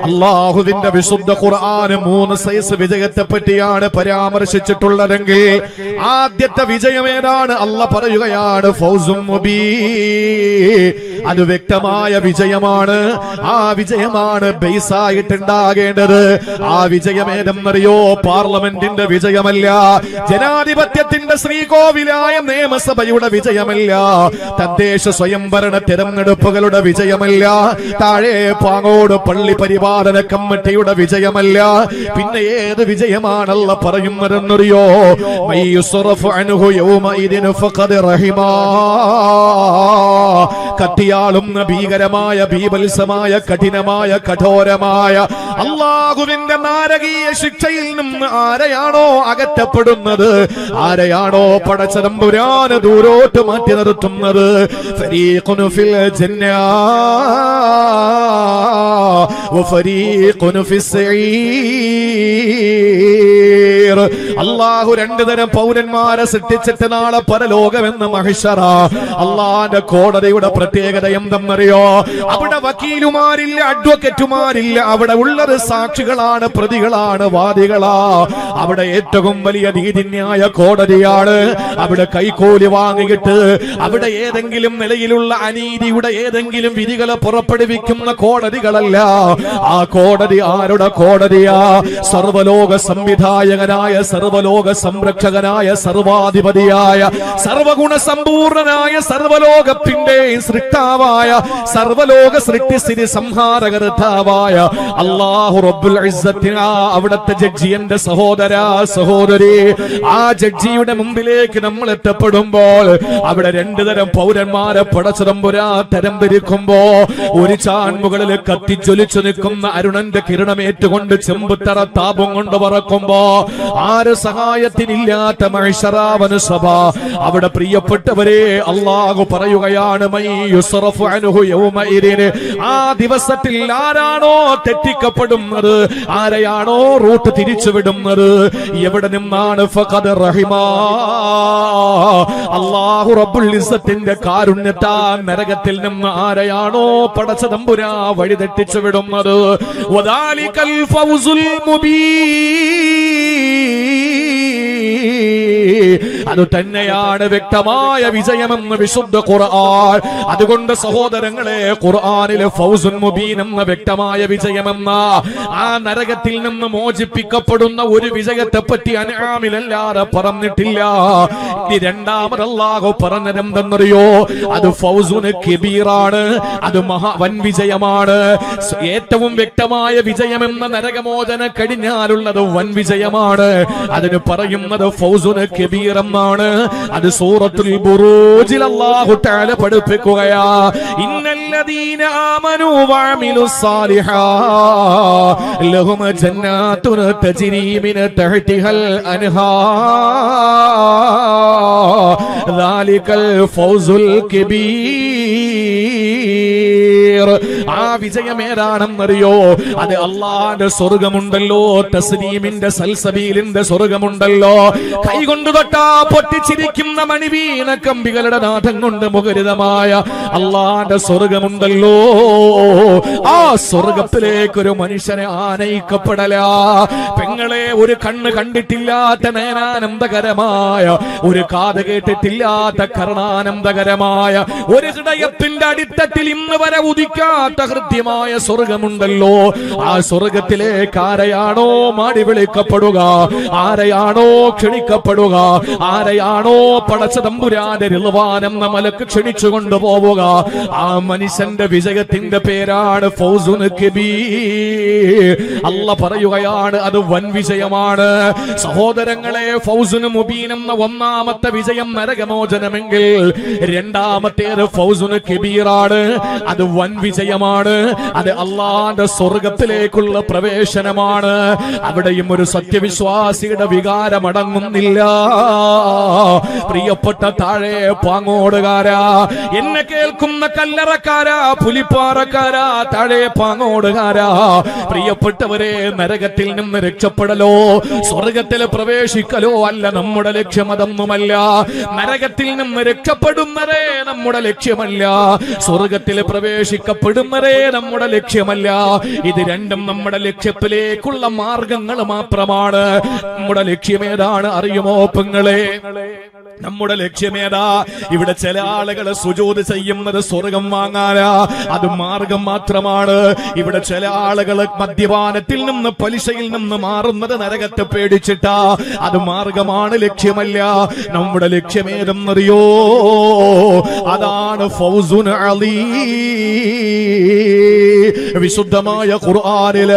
അള്ളാഹുവിന്റെ വിശുദ്ധ ഖുർആന് മൂന്ന് സൈസ് വിജയത്തെ പറ്റിയാണ് പരാമർശിച്ചിട്ടുള്ളതെങ്കിൽ ആദ്യത്തെ വിജയം ഏതാണ്? അല്ല പറയുകയാണ് ഫൗസും മുബീ. അത് വ്യക്തമായ വിജയമാണ്. ആ വിജയമാണ് ബേസായിട്ടുണ്ടാകേണ്ടത്. ആ വിജയം ഏതെന്നറിയോ? പാർലമെന്റിന്റെ വിജയമല്ല. ജനാധിപത്യത്തിന്റെ ശ്രീകോവിലായ നിയമസഭയുടെ വിജയമല്ല. തദ്ദേശ സ്വയംഭരണ തെരഞ്ഞെടുപ്പുകളുടെ വിജയമല്ല. താഴെ പാങ്ങോട് പള്ളി പരിപാലന കമ്മിറ്റിയുടെ വിജയമല്ല. പിന്നെ ഏത് വിജയമാണല്ല പറയുന്നതെന്നറിയോ? കത്തിയാളുന്ന ഭീകരമായ ഭീപത്സമായ കഠിനമായ കഠോരമായ അള്ളാഹുവിന്റെ നാരകീയ ശിക്ഷയിൽ നിന്ന് ആരെയാണോ അകറ്റപ്പെടുന്നത്? ആരെയാണോ പടച്ചതമ്പുരാന് ദൂരോട്ട് മാറ്റി നിർത്തുന്നത്? ഫിൽ ജന്നാ. അള്ളാഹു രണ്ടു തരം പൗരന്മാരെ സൃഷ്ടിച്ചിട്ട് നാളെ പരലോകമെന്ന് മഹിഷറ. അള്ളാന്റെ കോടതിയുടെ പ്രത്യേകത എന്തെന്നറിയോ? അവിടെ വക്കീലുമാരില്ല അഡ്വക്കറ്റുമാരില്ല. അവിടെ ഉള്ളത് സാക്ഷികളാണ് പ്രതികളാണ് വാദികളാ. അവിടെ ഏറ്റവും വലിയ നീതിന്യായ കോടതിയാണ്. അവിടെ കൈക്കൂലി വാങ്ങിയിട്ട് അവിടെ ഏതെങ്കിലും നിലയിലുള്ള അനീതിയുടെ ഏതെങ്കിലും വിധികളെ പുറപ്പെടുവിക്കുന്ന കോടതികളല്ല. ആ കോടതി ആരുടെ കോടതിയാ? സർവലോക സംവിധായകനായ സർവലോക സംരക്ഷകനായ സർവാധിപതിയായ സർവഗുണ സമ്പൂർണനായ സർവലോകത്തിന്റെ സൃഷ്ടാവായ സർവലോക സൃഷ്ടിസ്ഥിതി സംഹാരകർത്താവായ അള്ളാഹു റബ്ബുൽ അവിടുത്തെ ജഡ്ജി എന്റെ സഹോദര സഹോദരി. ആ ജഡ്ജിയുടെ മുമ്പിലേക്ക് നമ്മൾ എത്തപ്പെടുമ്പോൾ അവിടെ രണ്ടു തരം പൗരന്മാരെ പടച്ചതമ്പുരാ തരം തിരിക്കുമ്പോ ഒരു ചാൺമുകളിൽ കത്തിജ്വലിച്ചു നിൽക്കുന്ന അരുണന്റെ കിരണമേറ്റുകൊണ്ട് ചെമ്പുത്തറ താപം കൊണ്ട് പറക്കുമ്പോ ആര് സഹായത്തിനില്ലാത്ത മഹിഷറാവന സഭ? അവിടെ പ്രിയപ്പെട്ടവരെ അള്ളാഹു പറയുകയാണ് ആ ദിവസത്തിൽ ആരാണോ തെറ്റിക്കപ്പെടുന്നത്? ആരെയാണോ റൂട്ട് തിരിച്ചുവിടുന്നത്? എവിടെ നിന്നാണ്? അള്ളാഹു റബ്ബുൽ കാരുണ്യത്താ നരകത്തിൽ നിന്ന് ആരെയാണോ പടച്ചതമ്പുരാ വഴി തെറ്റിച്ചു വിടുന്നത് വദാലികൽ ഫൗസുൽ മുബീൻ. അത് തന്നെയാണ് വ്യക്തമായ വിജയമെന്ന് വിശുദ്ധ ഖുർആൻ. അതുകൊണ്ട് സഹോദരങ്ങളെ ഖുർആനിലെ ഫൗസുൻ മുബീൻ എന്ന വ്യക്തമായ വിജയമെന്ന. ആ നരകത്തിൽ നിന്ന് മോചിപ്പിക്കപ്പെടുന്ന ഒരു വിജയത്തെ പറ്റി അനാമിലല്ലാതെ പറഞ്ഞിട്ടില്ല. ഇനി രണ്ടാമത് അല്ലാഹു പറഞ്ഞതെന്തെന്നറിയോ? അത് ഫൗസുന് കബീറാണ്. അത് മഹാ വൻ വിജയമാണ്. ഏറ്റവും വ്യക്തമായ വിജയമെന്ന നരകമോചന കഴിഞ്ഞാലുള്ളത് വൻ വിജയമാണ്. അതിന് പറയുന്നത് കബീർ എന്നാണ് അത് സൂറത്തുൽ ബുറൂജിൽ അല്ലാഹു തആല പഠിപ്പിക്കുകയാ. ഇന്നല്ലദീന ആമനു വഅമിലു സാലിഹാ ലഹും ജന്നാതുൻ തജ്രി മിൻ തഹ്തിഹൽ അൻഹാർ ദാലികൽ ഫൗസുൽ ആ വിജയം ഏതാണെന്നറിയോ അത് അള്ളാന്റെ സ്വർഗമുണ്ടല്ലോ. തസ്ലീമിന്റെ സൽസബീലിന്റെ സ്വർഗമുണ്ടല്ലോ. കൈകൊണ്ട് തൊട്ടാ പൊട്ടിച്ചിരിക്കുന്ന മണിവീണ കമ്പികളുടെ നാഥം കൊണ്ട് മുഖരിതമായ അള്ളാന്റെ സ്വർഗമുണ്ടല്ലോ. ആ സ്വർഗത്തിലേക്ക് ഒരു മനുഷ്യനെ ആനയിക്കപ്പെടല. പെങ്ങളെ ഒരു കണ്ണ് കണ്ടിട്ടില്ലാത്ത നേനാനന്ദകരമായ ഒരു കാത് കേട്ടിട്ടില്ലാത്ത കർണാനന്ദകരമായ ഒരു ഹൃദയത്തിന്റെ അടിത്തട്ടിൽ ഇന്ന് വരെ ഉദിക്കാത്ത ഹൃദ്യമായ സ്വർഗമുണ്ടല്ലോ. ആ സ്വർഗത്തിലേക്ക് ആരെയാണോ മാടി വിളിക്കപ്പെടുക? ആരെയാണോ ക്ഷണിക്കപ്പെടുക? ആരെയാണോ പടച്ച തമ്പുരാന്റെ എന്ന മലക്ക് ക്ഷണിച്ചു കൊണ്ടുപോവുക? ആ മനുഷ്യന്റെ വിജയത്തിന്റെ പേരാണ് അല്ല പറയുകയാണ് അത് വൻ വിജയമാണ്. സഹോദരങ്ങളെ ഫൗസുന് മുബീൻ എന്ന ഒന്നാമത്തെ വിജയം നരകമോചനമെങ്കിൽ രണ്ടാമത്തേത് ഫൗസുന് കബീറാണ്. അത് വൻ വിജയമാണ്. അത് അള്ളാന്റെ സ്വർഗത്തിലേക്കുള്ള പ്രവേശനമാണ്. അവിടെയും ഒരു സത്യവിശ്വാസിയുടെ വികാരമടങ്ങുന്നില്ല. പ്രിയപ്പെട്ട താഴെ പാങ്ങോടുകാരാ എന്നെ കേൾക്കുന്ന കല്ലറക്കാരാ പുലിപ്പാറക്കാരാ താഴെ പാങ്ങോടുകാരാ. പ്രിയപ്പെട്ടവരെ നരകത്തിൽ നിന്ന് രക്ഷപ്പെടലോ സ്വർഗത്തിൽ പ്രവേശിക്കലോ അല്ല നമ്മുടെ ലക്ഷ്യം അതൊന്നുമല്ല നരകത്തിൽ നിന്ന് രക്ഷപ്പെടുന്നതേ നമ്മുടെ ലക്ഷ്യമല്ല. സ്വർഗത്തിൽ പ്രവേശിക്ക പ്രവേശിക്കപ്പെടുന്നതേ നമ്മുടെ ലക്ഷ്യമല്ല. ഇത് രണ്ടും നമ്മുടെ ലക്ഷ്യത്തിലേക്കുള്ള മാർഗങ്ങൾ മാത്രമാണ്. നമ്മുടെ ലക്ഷ്യമേതാണ് അറിയുമോ പെങ്ങളെ? നമ്മുടെ ലക്ഷ്യമേതാ ഇവിടെ ചില ആളുകൾ സുജോത് ചെയ്യുന്നത് സ്വർഗം വാങ്ങാനാ. അത് മാർഗം മാത്രമാണ്. ഇവിടെ ചില ആളുകൾ മദ്യപാനത്തിൽ നിന്ന് പലിശയിൽ നിന്ന് മാറുന്നത് നരകത്തെ പേടിച്ചിട്ടാ. അത് മാർഗമാണ് ലക്ഷ്യമല്ല. നമ്മുടെ ലക്ഷ്യമേതെന്നറിയോ അതാണ് ഫൗസുൻ അലീ. വിശുദ്ധമായ ഖുർആനിൽ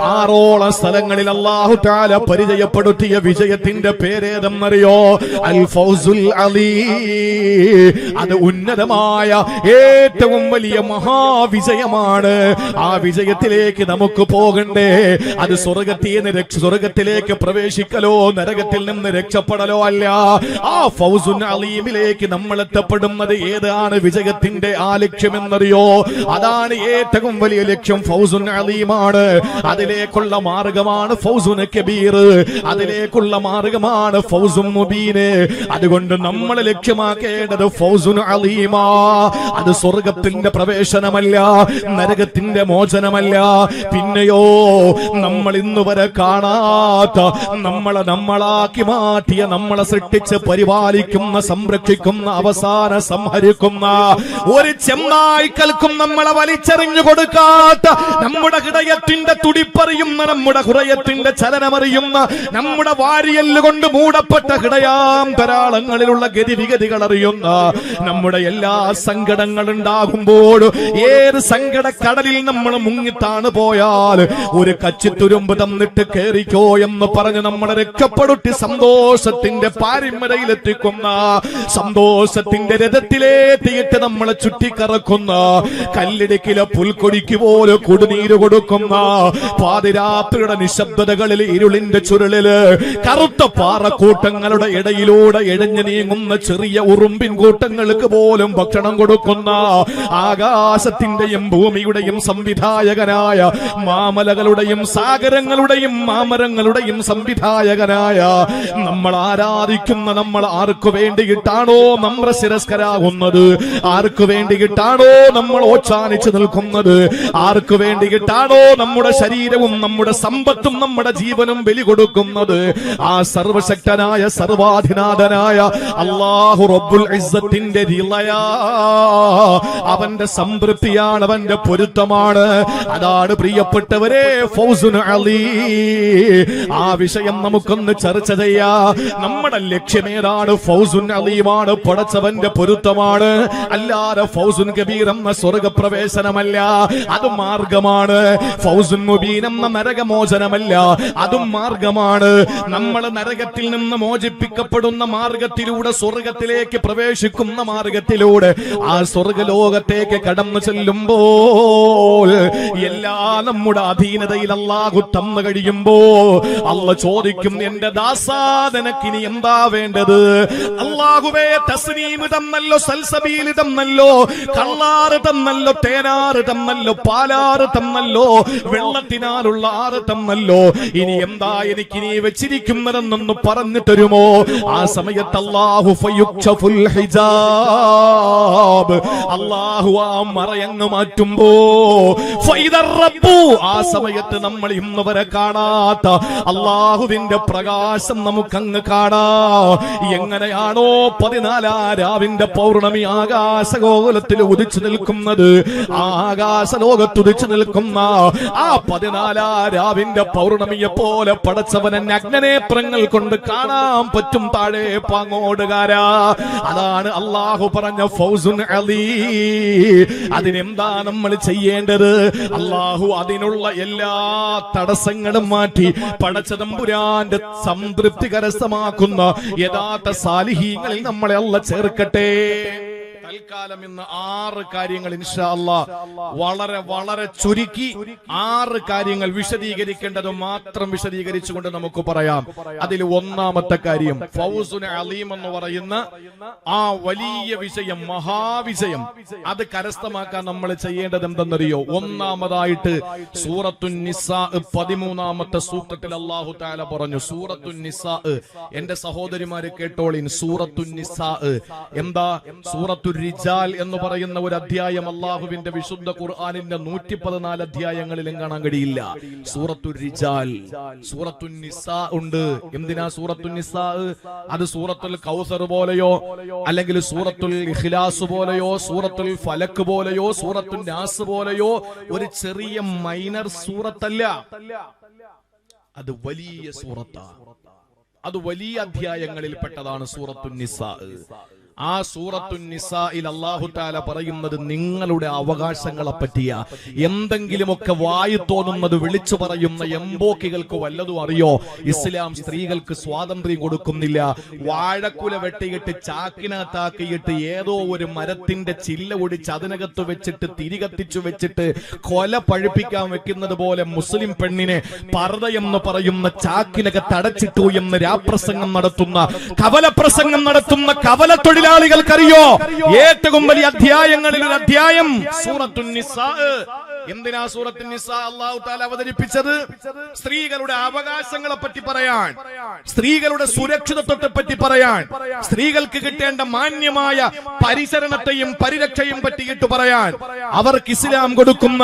ആറോളം സ്ഥലങ്ങളിൽ അള്ളാഹു താല പരിചയപ്പെടുത്തിയ വിജയത്തിന്റെ പേരേതെന്നറിയോ? അൽ ഫൗസുൽ അലീ. അത് ഉന്നതമായ ഏറ്റവും വലിയ മഹാവിജയമാണ്. ആ വിജയത്തിലേക്ക് നമുക്ക് പോകണ്ടേ. അത് സ്വർഗത്തിൽ രക്ഷ സ്വർഗത്തിലേക്ക് പ്രവേശിക്കലോ നരകത്തിൽ നിന്ന് രക്ഷപ്പെടലോ അല്ല. ആ ഫൗസുൻ അലീമിലേക്ക് നമ്മൾ എത്തപ്പെടുന്നത് ഏതാണ് വിജയത്തിന്റെ ആ ലക്ഷ്യമെന്നറിയോ അതാണ് ഏറ്റവും വലിയ ലക്ഷ്യം. ഫൗസുൻ അലീമാണ്. അതിലേക്കുള്ള മാർഗമാണ് ഫൗസുൻ കബീർ. അതിലേക്കുള്ള മാർഗമാണ് ഫൗസുൻ മുബീന് അതുകൊണ്ട് നമ്മൾ ലക്ഷ്യമാക്കേണ്ടത് ഫൗസുൻ അലീമാ. അത് സ്വർഗത്തിന്റെ പ്രവേശനമല്ല നരകത്തിന്റെ മോചനമല്ല. പിന്നെയോ നമ്മൾ ഇന്ന് വരെ കാണാത്ത നമ്മളെ നമ്മളാക്കി മാറ്റിയ നമ്മളെ സൃഷ്ടിച്ച് പരിപാലിക്കുന്ന സംരക്ഷിക്കുന്ന അവസാന സംഹരിക്കുന്ന ഒരു ചെന്നായ്ക്കൽക്കും നമ്മളെ വലിച്ചെറിഞ്ഞു കൊടുക്കാത്ത നമ്മുടെ ഹൃദയത്തിന്റെ തുടിപ്പറിയുന്ന നമ്മുടെ ഹൃദയത്തിന്റെ ചലനമറിയുന്ന നമ്മുടെ വാരിയല്ലുകൊണ്ട് മൂടപ്പെട്ട ഹൃദയാന്തരാളങ്ങളിലുള്ള ഗതിവിഗതികൾ അറിയുന്ന നമ്മുടെ എല്ലാ സങ്കടങ്ങൾ ഉണ്ടാകുമ്പോൾ ഏത് സങ്കട കടലിൽ നമ്മൾ മുങ്ങിത്താണ് പോയാൽ ഒരു കച്ചിത്തുരുമ്പ് തന്നിട്ട് കേറിക്കോ എന്ന് പറഞ്ഞ് നമ്മളെ രക്ഷപ്പെടുത്തി സന്തോഷത്തിന്റെ പാരിമരയിലെത്തിക്കുന്ന സന്തോഷത്തിന്റെ രഥത്തിലേറ്റിയിട്ട് നമ്മളെ ചുറ്റിക്കറക്കുന്ന കല്ലിടുക്കിലെ പുൽക്കൊടിക്ക് പോലെ കുടിനീര് കൊടുക്കുന്ന പാതിരാത്രിയുടെ നിശബ്ദതകളിൽ ഇരുളിന്റെ ചുരുളിൽ കറുത്ത പാറക്കൂട്ടങ്ങളുടെ ഇടയിലൂടെ എഴഞ്ഞു നീങ്ങുന്ന ചെറിയ ഉറുമ്പിൻ കൂട്ടങ്ങൾക്ക് പോലും ഭക്ഷണം കൊടുക്കുന്ന ആകാശത്തിന്റെയും ഭൂമിയുടെയും സംവിധായകനായ മാമലകളുടെയും സാഗരങ്ങളുടെയും മാമരങ്ങളുടെയും സംവിധായകനായ നമ്മൾ ആരാധിക്കുന്ന നമ്മൾ ആർക്കു വേണ്ടിയിട്ടാണോ നമ്മൾ ശിരസ്കരാകുന്നത്? ആർക്കു വേണ്ടിയിട്ടാണോ നമ്മൾ ഓച്ചാനിച്ചു നിൽക്കുന്നത് ആർക്കു വേണ്ടിയിട്ടാണോ നമ്മുടെ ശരീരവും നമ്മുടെ സമ്പത്തും നമ്മുടെ ജീവനും ബലി കൊടുക്കുന്നത്? ആ സർവശക്തനായ സർവാധിനാഥനായ അള്ളാഹു റബ്ബുൽ ഇസ്സത്തിന്റെ അവന്റെ സംതൃപ്തിയാണ് അവന്റെ പൊരുത്തമാണ്. അതാണ് പ്രിയപ്പെട്ടവരെ അലി. ആ വിഷയം നമുക്കൊന്ന് ചർച്ച ചെയ്യാ. നമ്മുടെ ലക്ഷ്യമേതാണ് ഫൗസുൻ അലിയുമാണ് പടച്ചവന്റെ പൊരുത്തമാണ്. അല്ലാതെ ഫൗസുൻ കബീർ എന്ന സ്വർഗപ്രവേശനമല്ല അത് മാർഗമാണ്. എന്ന നരകമോചനമല്ല. അതും മാർഗമാണ്. നമ്മൾ നരകത്തിൽ നിന്ന് മോചിപ്പിക്കപ്പെടുന്ന മാർഗത്തിലൂടെ സ്വർഗത്തിലേക്ക് പ്രവേശിക്കുന്ന മാർഗത്തിലൂടെ ആ സ്വർഗലോകത്തേക്ക് കടന്നു ചെല്ലുമ്പോൾ എല്ലാ നമ്മുടെ അധീനതയിൽ അള്ളാഹു തന്നു കഴിയുമ്പോ അല്ല ചോദിക്കും എന്റെ ദാസാദനക്കിനി എന്താ വേണ്ടത്? അള്ളാഹുവേ തസ്നീം തന്നല്ലോ സൽസബീൽ തന്നല്ലോ കള്ളാറ് തന്നല്ലോ തേനാറ് തന്നല്ലോ പാലാറ് തന്നല്ലോ വെള്ളത്തിനാലുള്ള ആറ് തന്നല്ലോ. ഇനി എന്താ എനിക്ക് നീ വെച്ചിരിക്കുന്നതെന്നൊന്ന് പറഞ്ഞു തരുമോ ആ സമയത്ത് അള്ളാഹു ഹിജാബ്. അള്ളാഹു ആ മറയങ്ങ് മാറ്റുമ്പോ ആ സമയത്ത് നമ്മൾ ഇന്ന് വരെ കാണാത്ത അള്ളാഹുവിന്റെ പ്രകാശം നമുക്കങ്ങ് കാണാ. എങ്ങനെയാണോ പതിനാലാ രാവിന്റെ പൗർണമി ആകാശഗോകുലത്തിൽ ഉദിച്ചു നിൽക്കുന്നത്. ആകാശ ലോകത്ത് ഉദിച്ചു നിൽക്കുന്ന ആ പതിനാലാ രാവിന്റെ പൗർണമിയെ പോലെ പടച്ചവനെ അഗ്നനേത്രങ്ങൾ കൊണ്ട് കാണാൻ പറ്റും താഴെ പാങ്ങോടുകാരാ. അതാണ് അള്ളാഹു പറഞ്ഞ ഫൗസുൻ അലി. അതിനെന്താ നമ്മൾ ചെയ്യേണ്ടത്? അള്ളാഹു അതിനുള്ള എല്ലാ തടസ്സങ്ങളും മാറ്റി പടച്ചതമ്പുരാന്റെ സംതൃപ്തി കരസ്ഥമാക്കുന്ന യഥാർത്ഥ സാലിഹീങ്ങളിൽ നമ്മളെ അല്ല ചേർക്കട്ടെ. തൽക്കാലം ഇന്ന് ആറ് കാര്യങ്ങൾ ഇൻഷാ വളരെ വളരെ ചുരുക്കി ആറ് കാര്യങ്ങൾ വിശദീകരിക്കേണ്ടത് മാത്രം വിശദീകരിച്ചുകൊണ്ട് നമുക്ക് പറയാം. അതിൽ ഒന്നാമത്തെ കാര്യം ഫൗസുന അലീം എന്ന് പറയുന്ന ആ വലിയ വിഷയം മഹാവിഷയം അത് കരസ്ഥമാക്കാൻ നമ്മൾ ചെയ്യേണ്ടത് എന്തെന്നറിയോ? ഒന്നാമതായിട്ട് സൂറത്തു നിസാ പതിമൂന്നാമത്തെ സൂക്തത്തിൽ അള്ളാഹു താല പറഞ്ഞു സൂറത്തു നിസാ. എന്റെ സഹോദരിമാര് കേട്ടോളിൻ സൂറത്തു നിസാ. എന്താ? സൂറത്തു റിജാൽ എന്ന് പറയുന്ന ഒരു അധ്യായം അള്ളാഹുവിന്റെ വിശുദ്ധ ഖുർആാനിന്റെ നൂറ്റി പതിനാല് അധ്യായങ്ങളിലും കാണാൻ കഴിയില്ല. സൂറത്തു റിജാൽ സൂറത്തു നിസാ ഉണ്ട്. എന്തിനാ സൂറത്തു നിസാ? അത് സൂറത്തുൽ കൗസർ പോലെയോ അല്ലെങ്കിൽ സൂറത്തുൽ ഇഖ്ലാസ് പോലെയോ സൂറത്തുൽ ഫലക്ക് പോലെയോ സൂറത്തുൽ നാസ് പോലെയോ ഒരു ചെറിയ മൈനർ സൂറത്തല്ല. അത് വലിയ സൂറത്താണ് അത് വലിയ അധ്യായങ്ങളിൽ പെട്ടതാണ് സൂറത്തു നിസാ. ആ സൂറത്തു നിസായിൽ അള്ളാഹു താല പറയുന്നത് നിങ്ങളുടെ അവകാശങ്ങളെ പറ്റിയ. എന്തെങ്കിലുമൊക്കെ വായി തോന്നുന്നത് വിളിച്ചു പറയുന്ന എംബോക്കികൾക്ക് വല്ലതും അറിയോ? ഇസ്ലാം സ്ത്രീകൾക്ക് സ്വാതന്ത്ര്യം കൊടുക്കുന്നില്ല. വാഴക്കുല വെട്ടിയിട്ട് ചാക്കിനകത്താക്കിയിട്ട് ഏതോ ഒരു മരത്തിന്റെ ചില്ല ഒടിച്ച് അതിനകത്ത് വെച്ചിട്ട് തിരികത്തിച്ചു വെച്ചിട്ട് കൊല പഴുപ്പിക്കാൻ വെക്കുന്നത് പോലെ മുസ്ലിം പെണ്ണിനെ പർദ എന്ന് പറയുന്ന ചാക്കിനകത്ത് അടച്ചിട്ടു എന്ന് രാപ്രസംഗം നടത്തുന്ന കവല പ്രസംഗം നടത്തുന്ന കവല തൊഴിലാളികൾക്കറിയോ ഏറ്റവും വലിയ അധ്യായങ്ങളിൽ ഒരു അധ്യായം സൂറത്തു എന്തിനാ സൂറത്തു നിസാ? അള്ളാഹു താല അവതരിപ്പിച്ചത്? സ്ത്രീകളുടെ അവകാശങ്ങളെ പറ്റി പറയാൻ സ്ത്രീകളുടെ സുരക്ഷിതത്വത്തെ പറ്റി പറയാൻ സ്ത്രീകൾക്ക് കിട്ടേണ്ട മാന്യമായ പരിചരണത്തെയും പരിരക്ഷയും പറ്റിയിട്ട് പറയാൻ അവർക്ക് ഇസ്ലാം കൊടുക്കുന്ന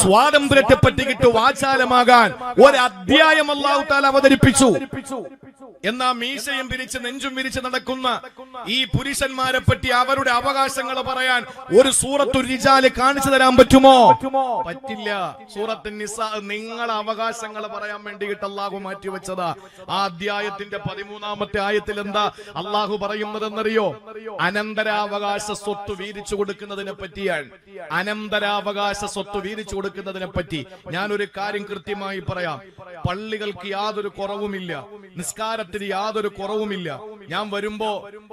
സ്വാതന്ത്ര്യത്തെ പറ്റിയിട്ട് വാചാലമാകാൻ ഒരു അധ്യായം അള്ളാഹു താല അവതരിപ്പിച്ചു. എന്നാ മീശയും പിരിച്ച് നെഞ്ചും വിരിച്ച് നടക്കുന്ന ഈ പുരുഷന്മാരെ പറ്റി അവരുടെ അവകാശങ്ങൾ പറയാൻ ഒരു സൂറത്തു റിജാൽ കാണിച്ചു തരാൻ പറ്റുമോ? പറ്റില്ല. സൂറത്ത് നിസ നിങ്ങളെ അവകാശങ്ങൾ പറയാൻ വേണ്ടിയിട്ട് അള്ളാഹു മാറ്റിവെച്ചതാ. ആ അധ്യായത്തിന്റെ പതിമൂന്നാമത്തെ ആയത്തിൽ എന്താ? അള്ളാഹു പറയുന്നതെന്നറിയോ? അനന്തരാവകാശ സ്വത്ത് വീതിച്ചു കൊടുക്കുന്നതിനെ പറ്റിയാണ്. അനന്തരാവകാശ സ്വത്ത് വീതിച്ചു കൊടുക്കുന്നതിനെ പറ്റി ഞാനൊരു കാര്യം കൃത്യമായി പറയാം. പള്ളികൾക്ക് യാതൊരു കുറവുമില്ല. നിസ്കാരത്തിന് യാതൊരു കുറവുമില്ല. ഞാൻ വരുമ്പോ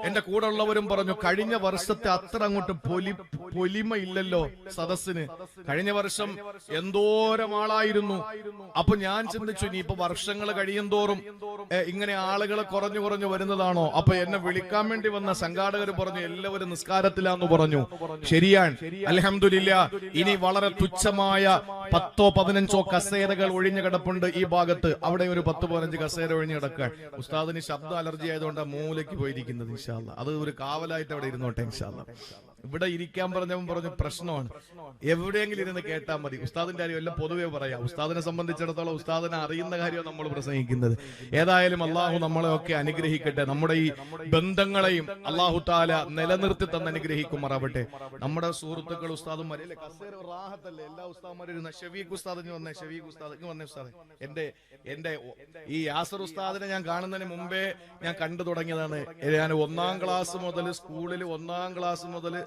എന്റെ കൂടെ ഉള്ളവരും പറഞ്ഞു കഴിഞ്ഞ വർഷത്തെ അത്ര അങ്ങോട്ട് പൊലി പൊലിമ ഇല്ലല്ലോ സദസ്സിന്. കഴിഞ്ഞ വർഷം എന്തോരം ആളായിരുന്നു. അപ്പൊ ഞാൻ ചിന്തിച്ചു ഇനിയിപ്പോ വർഷങ്ങൾ കഴിയും തോറും ഇങ്ങനെ ആളുകൾ കുറഞ്ഞു കുറഞ്ഞു വരുന്നതാണോ? അപ്പൊ എന്നെ വിളിക്കാൻ വേണ്ടി വന്ന സംഘാടകർ പറഞ്ഞു എല്ലാവരും നിസ്കാരത്തിലാന്ന് പറഞ്ഞു. ശരിയാണ്. അലഹമില്ല ഇനി വളരെ തുച്ഛമായ പത്തോ പതിനഞ്ചോ കസേരകൾ ഒഴിഞ്ഞു കിടപ്പുണ്ട് ഈ ഭാഗത്ത്. അവിടെ ഒരു പത്ത് പതിനഞ്ച് കസേര ഒഴിഞ്ഞു കിടക്കാൻ ഉസ്താദിന് ശബ്ദ അലർജി ആയതുകൊണ്ട് മൂലയ്ക്ക് പോയിരിക്കുന്നത് ഇൻഷാല്ല അത് ഒരു കാവലായിട്ട് അവിടെ ഇരുന്നോട്ടെ ഇൻഷാല്ല ഇവിടെ ഇരിക്കാൻ പറഞ്ഞവൻ പറഞ്ഞു പ്രശ്നമാണ്. എവിടെയെങ്കിലും ഇരുന്ന് കേട്ടാൽ മതി. ഉസ്താദിന്റെ കാര്യം എല്ലാം പൊതുവെ പറയാം. ഉസ്താദിനെ സംബന്ധിച്ചിടത്തോളം ഉസ്താദിനെ അറിയുന്ന കാര്യം നമ്മൾ പ്രസംഗിക്കുന്നത്. ഏതായാലും അള്ളാഹു നമ്മളെയൊക്കെ അനുഗ്രഹിക്കട്ടെ. നമ്മുടെ ഈ ബന്ധങ്ങളെയും അള്ളാഹു താല നിലനിർത്തി തന്നെ അനുഗ്രഹിക്കുമാറാവട്ടെ. നമ്മുടെ സുഹൃത്തുക്കൾ ഉസ്താദുമാരെ എല്ലാ എന്റെ എന്റെ ഈ യാസർ ഉസ്താദിനെ ഞാൻ കാണുന്നതിന് മുമ്പേ ഞാൻ കണ്ടു തുടങ്ങിയതാണ്. ഞാൻ ഒന്നാം ക്ലാസ് മുതൽ സ്കൂളിൽ ഒന്നാം ക്ലാസ് മുതൽ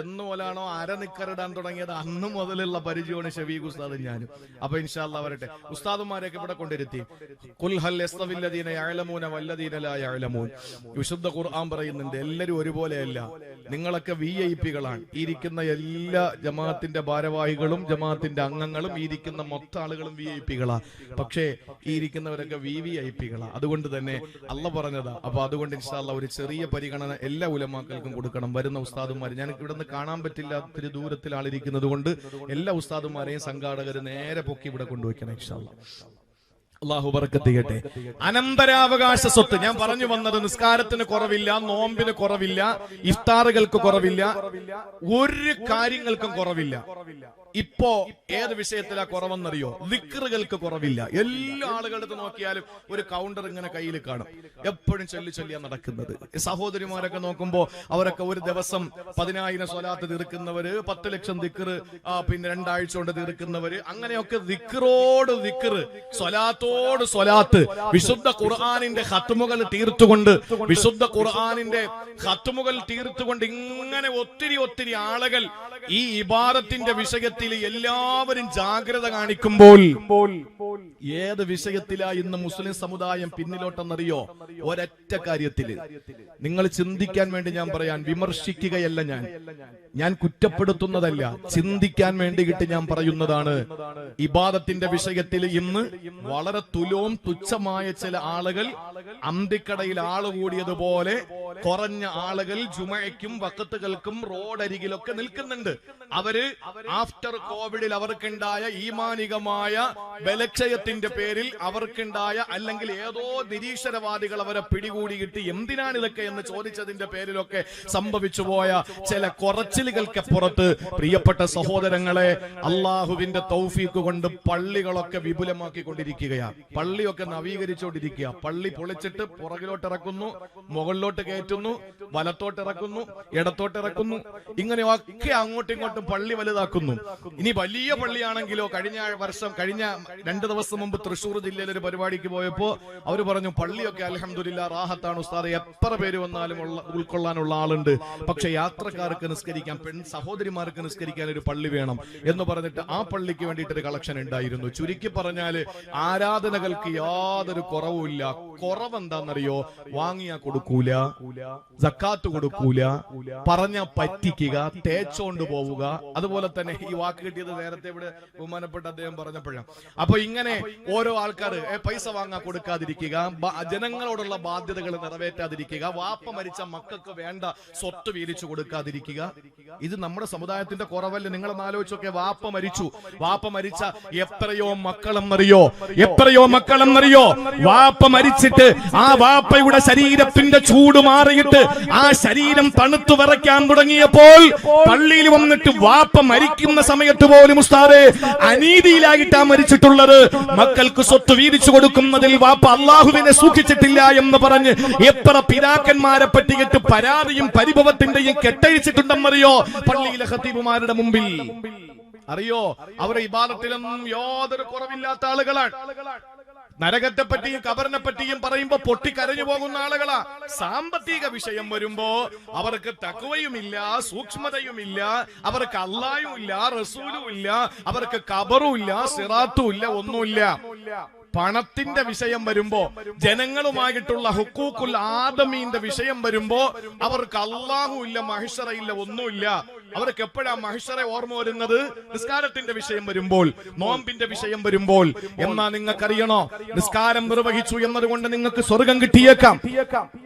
എന്ന് മുതലാണോ അര നിക്കറിടാൻ തുടങ്ങിയത്? അന്ന് മുതലുള്ള പരിചയമാണ് ഷെഫീഖ് ഉസ്താദ് ഞാനും. അപ്പൊ ഇൻഷാല്ല വരട്ടെ. ഉസ്താദുമാരെയൊക്കെ ഇവിടെ കൊണ്ടിരുത്തി വിശുദ്ധ ഖുർആൻ പറയുന്നുണ്ട് എല്ലാരും ഒരുപോലെയല്ല. നിങ്ങളൊക്കെ വി ഐ പികളാണ് ഇരിക്കുന്ന എല്ലാ ജമാഅത്തിന്റെ ഭാരവാഹികളും ജമാഅത്തിന്റെ അംഗങ്ങളും ഇരിക്കുന്ന മൊത്ത ആളുകളും വി ഐ പികളാ പക്ഷേ ഇരിക്കുന്നവരൊക്കെ വി വി ഐ പികളാ അതുകൊണ്ട് തന്നെ അല്ല പറഞ്ഞതാ. അപ്പൊ അതുകൊണ്ട് ഇൻഷാല്ല ഒരു ചെറിയ പരിഗണന എല്ലാ ഉലമാക്കൾക്കും കൊടുക്കണം. വരുന്ന ഉസ്താദുമാർ ഞാൻ ഇവിടെ നിന്ന് കാണാൻ പറ്റില്ല ഒത്തിരി ദൂരത്തിൽ ആളിരിക്കുന്നത് കൊണ്ട് എല്ലാ ഉസ്താദുമാരെയും സംഘാടകർ നേരെ പൊക്കി ഇവിടെ കൊണ്ടുവയ്ക്കണം ഇൻഷാല്ല അള്ളാഹു പറക്കത്തിയട്ടെ അനന്തരാവകാശ സ്വത്ത്. ഞാൻ പറഞ്ഞു വന്നത് നിസ്കാരത്തിന് കുറവില്ല നോമ്പിന് കുറവില്ല ഇഫ്താറുകൾക്ക് കുറവില്ല ഒരു കാര്യങ്ങൾക്കും കുറവില്ല. ഇപ്പോ ഏത് വിഷയത്തിലാ കുറവെന്നറിയോ? ലിക്കറുകൾക്ക് കുറവില്ല. എല്ലാ ആളുകളുടെ അടുത്ത് നോക്കിയാലും ഒരു കൗണ്ടർ ഇങ്ങനെ കയ്യിൽ കാണും. എപ്പോഴും ചൊല്ലി ചൊല്ലിയാ നടക്കുന്നത്. സഹോദരിമാരൊക്കെ നോക്കുമ്പോ അവരൊക്കെ ഒരു ദിവസം പതിനായിരം സ്വലാത്ത് തീർക്കുന്നവര് പത്ത് ലക്ഷം ദിക്കറ് പിന്നെ രണ്ടാഴ്ച കൊണ്ട് തീർക്കുന്നവര് അങ്ങനെയൊക്കെ ദിക്കറോട് ദിക്കറ് സ്വലാത്തോട് സ്വലാത്ത് വിശുദ്ധ ഖുർആാനിന്റെ ഹത്തുമുകൾ തീർത്തുകൊണ്ട് വിശുദ്ധ ഖുർആാനിന്റെ ഹത്തുമുകൾ തീർത്തുകൊണ്ട് ഇങ്ങനെ ഒത്തിരി ഒത്തിരി ആളുകൾ ഈ ഇബാദത്തിന്റെ വിഷയത്തിൽ എല്ലാവരും ജാഗ്രത കാണിക്കുമ്പോൾ ഏത് വിഷയത്തിലാ ഇന്ന് മുസ്ലിം സമുദായം പിന്നിലോട്ടെന്നറിയോ? ഒരൊറ്റ കാര്യത്തിൽ. നിങ്ങൾ ചിന്തിക്കാൻ വേണ്ടി ഞാൻ പറയാൻ വിമർശിക്കുകയല്ല ഞാൻ. ഞാൻ കുറ്റപ്പെടുത്തുന്നതല്ല. ചിന്തിക്കാൻ വേണ്ടിയിട്ട് ഞാൻ പറയുന്നതാണ് ഇബാദത്തിന്റെ വിഷയത്തിൽ ഇന്ന് വളരെ തുലോം തുച്ഛമായ ചില ആളുകൾ അന്തിക്കടയിൽ ആൾ കൂടിയതുപോലെ കുറഞ്ഞ ആളുകൾ ജുമയ്ക്കും വക്കത്തുകൾക്കും റോഡരികിലൊക്കെ നിൽക്കുന്നുണ്ട്. അവർ ആഫ്റ്റർ കോവിഡിൽ അവർക്കുണ്ടായ ഈമാനികമായ ബലക്ഷയത്തിന്റെ പേരിൽ അവർക്കുണ്ടായ അല്ലെങ്കിൽ ഏതോ നിരീശ്വരവാദികൾ അവരെ പിടികൂടിയിട്ട് എന്തിനാണ് ഇതൊക്കെ എന്ന് ചോദിച്ചതിന്റെ പേരിലൊക്കെ സംഭവിച്ചു പോയ ചില കുറച്ചിലുകൾക്ക് പുറത്ത് പ്രിയപ്പെട്ട സഹോദരങ്ങളെ അള്ളാഹുവിന്റെ തൗഫീക്ക് കൊണ്ട് പള്ളികളൊക്കെ വിപുലമാക്കി കൊണ്ടിരിക്കുകയാണ് പള്ളിയൊക്കെ നവീകരിച്ചുകൊണ്ടിരിക്കുക പള്ളി പൊളിച്ചിട്ട് പുറകിലോട്ട് ഇറക്കുന്നു മുകളിലോട്ട് കയറ്റുന്നു വലത്തോട്ട് ഇറക്കുന്നു ഇടത്തോട്ട് ഇറക്കുന്നു ഇങ്ങനെയൊക്കെ അങ്ങോട്ടും ഇങ്ങോട്ടും പള്ളി വലുതാക്കുന്നു. ഇനി വലിയ പള്ളിയാണെങ്കിലോ കഴിഞ്ഞ വർഷം കഴിഞ്ഞ രണ്ട് ദിവസം മുമ്പ് തൃശ്ശൂർ ജില്ലയിൽ ഒരു പരിപാടിക്ക് പോയപ്പോ അവർ പറഞ്ഞു പള്ളിയൊക്കെ അലഹമില്ല റാഹത്താണ് ഉസ്താദ്. എത്ര പേര് വന്നാലും ഉൾക്കൊള്ളാനുള്ള ആളുണ്ട്. പക്ഷെ യാത്രക്കാർക്ക് നിസ്കരിക്കാൻ പെൺ സഹോദരിമാർക്ക് നിസ്കരിക്കാൻ ഒരു പള്ളി വേണം. എന്ന് പറഞ്ഞിട്ട് ആ പള്ളിക്ക് വേണ്ടിയിട്ട് ഒരു കളക്ഷൻ ഉണ്ടായിരുന്നു. ചുരുക്കി പറഞ്ഞാൽ ആരാധനകൾക്ക് യാതൊരു കുറവുമില്ല. കുറവ് എന്താണെന്നറിയോ വാങ്ങിയാ കൊടുക്കൂല സക്കാത്ത് കൊടുക്കൂല പറഞ്ഞ പറ്റിക്കുക തേച്ചോണ്ട് പോവുക. അതുപോലെ തന്നെ ഈ വാക്ക് കിട്ടിയത് നേരത്തെ ഇവിടെ ബഹുമാനപ്പെട്ട അദ്ദേഹം പറഞ്ഞപ്പോഴാണ്. അപ്പൊ ഇങ്ങനെ ഓരോ ആൾക്കാർ പൈസ വാങ്ങാൻ കൊടുക്കാതിരിക്കുക ജനങ്ങളോടുള്ള ബാധ്യതകൾ നിറവേറ്റാതിരിക്കുക വാപ്പ മരിച്ച മക്കൾക്ക് വേണ്ട സ്വത്ത് വീതിച്ചു കൊടുക്കാതിരിക്കുക. ഇത് നമ്മുടെ സമുദായത്തിന്റെ കുറവല്ലേ? നിങ്ങളൊന്ന് ആലോചിച്ചൊക്കെ വാപ്പ മരിച്ചു. വാപ്പ മരിച്ച എത്രയോ മക്കളെന്നറിയോ എത്രയോ മക്കളെന്നറിയോ വാപ്പ മരിച്ചിട്ട് ആ വാപ്പയുടെ ശരീരത്തിന്റെ ചൂട് മാറിയിട്ട് ആ ശരീരം തണുത്തു വിറയ്ക്കാൻ തുടങ്ങിയപ്പോൾ പള്ളിയിൽ വന്നിട്ട് വാപ്പ മരിക്കുന്ന സമയത്ത് പോലും ഉസ്താദെ അനീതിയിലായിട്ടാ മരിച്ചിട്ടുള്ളത്. മക്കൾക്ക് സ്വത്ത് വീതിച്ചു കൊടുക്കുന്നതിൽ വാപ്പ അള്ളാഹുവിനെ സൂക്ഷിച്ചിട്ടില്ല എന്ന് പറഞ്ഞ് എത്ര പിതാക്കന്മാരെ പറ്റിയിട്ട് പരാതിയും പരിഭവത്തിന്റെയും കെട്ടഴിച്ചിട്ടുണ്ടെന്നറിയോ? പള്ളിയിലെ ഹത്തീബുമാരുടെ മുമ്പിൽ. അറിയോ? അവരെ ഇബാദത്തിലൊന്നും യാതൊരു കുറവില്ലാത്ത ആളുകളാണ്. നരകത്തെ പറ്റിയും കബറിനെ പറ്റിയും പറയുമ്പോ പൊട്ടിക്കരഞ്ഞു പോകുന്ന ആളുകളാ. സാമ്പത്തിക വിഷയം വരുമ്പോ അവർക്ക് തക്കുവയുമില്ല സൂക്ഷ്മതയുമില്ല അവർക്ക് അള്ളായും ഇല്ല റസൂലും ഇല്ല അവർക്ക് കബറും ഇല്ല സിറാത്തും ഇല്ല ഒന്നുമില്ല. പണത്തിന്റെ വിഷയം വരുമ്പോ ജനങ്ങളുമായിട്ടുള്ള ഹുക്കൂക്കുൽ ആദമീന്റെ വിഷയം വരുമ്പോ അവർക്ക് അള്ളാഹു ഇല്ല മഹിഷറയില്ല ഇല്ല ഒന്നുമില്ല. അവർക്ക് എപ്പോഴാ മഹിഷറെ ഓർമ്മ വരുന്നത്? നിസ്കാരത്തിന്റെ വിഷയം വരുമ്പോൾ നോമ്പിന്റെ വിഷയം വരുമ്പോൾ. എന്നാ നിങ്ങൾക്കറിയണോ? നിസ്കാരം നിർവഹിച്ചു എന്നതുകൊണ്ട് നിങ്ങൾക്ക് സ്വർഗം കിട്ടിയേക്കാം.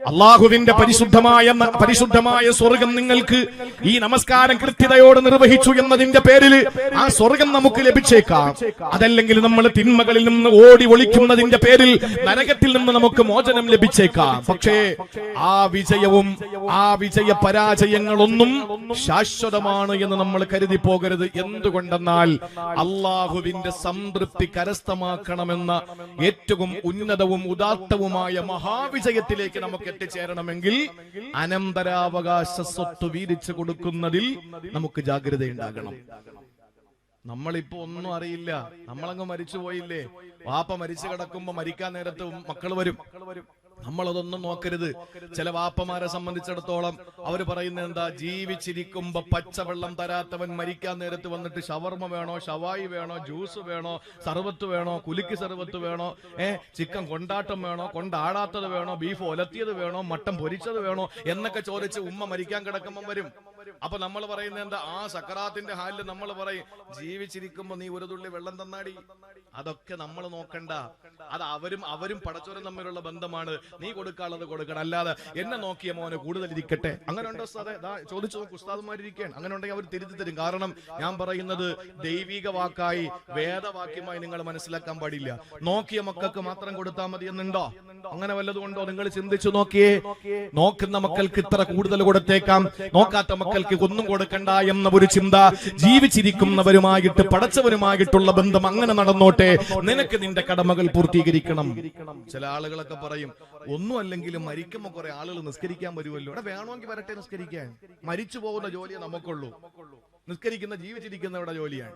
അള്ളാഹുവിന്റെ പരിശുദ്ധമായ പരിശുദ്ധമായ സ്വർഗം നിങ്ങൾക്ക് ഈ നമസ്കാരം കൃത്യതയോട് നിർവഹിച്ചു എന്നതിന്റെ പേരിൽ ആ സ്വർഗം നമുക്ക് ലഭിച്ചേക്കാം. അതല്ലെങ്കിൽ നമ്മൾ തിന്മകളിൽ നിന്ന് ഓടി ഒളിക്കുന്നതിന്റെ പേരിൽ നരകത്തിൽ നിന്ന് നമുക്ക് മോചനം ലഭിച്ചേക്കാം. പക്ഷേ ആ വിജയവും ആ വിജയ പരാജയങ്ങളൊന്നും ശാശ്വതമാണ് എന്ന് നമ്മൾ കരുതി പോകരുത്. എന്തുകൊണ്ടെന്നാൽ അള്ളാഹുവിന്റെ സംതൃപ്തി കരസ്ഥമാക്കണമെന്ന ഏറ്റവും ഉന്നതവും ഉദാത്തവുമായ മഹാവിജയത്തിലേക്ക് നമുക്ക് എത്തിച്ചേരണമെങ്കിൽ അനന്തരാവകാശ സ്വത്ത് വീതിച്ചു കൊടുക്കുന്നതിൽ നമുക്ക് ജാഗ്രതയുണ്ടാകണം നമ്മളിപ്പോ ഒന്നും അറിയില്ല. നമ്മളങ്ങ് മരിച്ചു പോയില്ലേ വാപ്പ മരിച്ചു കിടക്കുമ്പോ മരിക്കാൻ നേരത്ത് മക്കൾ വരും. നമ്മളതൊന്നും നോക്കരുത്. ചില വാപ്പമാരെ സംബന്ധിച്ചിടത്തോളം അവർ പറയുന്നത് എന്താ? ജീവിച്ചിരിക്കുമ്പോ പച്ചവെള്ളം തരാത്തവൻ മരിക്കാൻ നേരത്ത് വന്നിട്ട് ഷവർമ വേണോ ഷവായി വേണോ ജ്യൂസ് വേണോ സർവത്ത് വേണോ കുലുക്കി സർവത്ത് വേണോ ഏ? ചിക്കൻ കൊണ്ടാട്ടം വേണോ കൊണ്ടാടാത്തത് വേണോ ബീഫ് ഒലത്തിയത് വേണോ മട്ടൻ പൊരിച്ചത് വേണോ എന്നൊക്കെ ചോദിച്ച് ഉമ്മ മരിക്കാൻ കിടക്കുമ്പം വരും. അപ്പൊ നമ്മൾ പറയുന്നത് എന്താ? ആ സക്കറാത്തിന്റെ ഹാലിൽ നമ്മൾ പറയും ജീവിച്ചിരിക്കുമ്പോ നീ ഒരു തുള്ളി വെള്ളം തന്നാടി. അതൊക്കെ നമ്മൾ നോക്കണ്ട. അത് അവരും അവരും പടച്ചോരും തമ്മിലുള്ള ബന്ധമാണ്. നീ കൊടുക്കാനുള്ളത് കൊടുക്കണം. അല്ലാതെ എന്നെ നോക്കിയ മോനെ കൂടുതൽ ഇരിക്കട്ടെ. അങ്ങനെ ഉണ്ടോ സാറേ ചോദിച്ചു നോക്ക് ഉസ്താദുമാരിയ്ക്കാണ് അങ്ങനെ ഉണ്ടെങ്കിൽ അവർ തിരുത്തി തരും. കാരണം ഞാൻ പറയുന്നത് ദൈവിക വാക്കായി വേദവാക്യമായി നിങ്ങൾ മനസ്സിലാക്കാൻ പാടില്ല. നോക്കിയ മക്കൾക്ക് മാത്രം കൊടുത്താൽ മതി എന്നുണ്ടോ? അങ്ങനെ വല്ലതും ഉണ്ടോ? നിങ്ങൾ ചിന്തിച്ചു നോക്കിയേ. നോക്കുന്ന മക്കൾക്ക് ഇത്ര കൂടുതൽ കൊടുത്തേക്കാം. നോക്കാത്ത മക്കൾക്ക് ഒന്നും കൊടുക്കണ്ട എന്ന ഒരു ചിന്ത ജീവിച്ചിരിക്കുന്നവരുമായിട്ട് പടച്ചവരുമായിട്ടുള്ള ബന്ധം അങ്ങനെ നടന്നോട്ടെ. നിനക്ക് നിന്റെ കടമകൾ പൂർത്തീകരിക്കണം. ചില ആളുകളൊക്കെ പറയും ഒന്നും അല്ലെങ്കിലും മരിക്കുമ്പോ കുറെ ആളുകൾ നിസ്കരിക്കാൻ വരുമല്ലോ. ഇവിടെ വേണമെങ്കിൽ വരട്ടെ നിസ്കരിക്കാൻ. മരിച്ചു പോകുന്ന ജോലിയെ നമുക്കുള്ളൂ. നിസ്കരിക്കുന്ന ജീവിച്ചിരിക്കുന്നവരുടെ ജോലിയാണ്.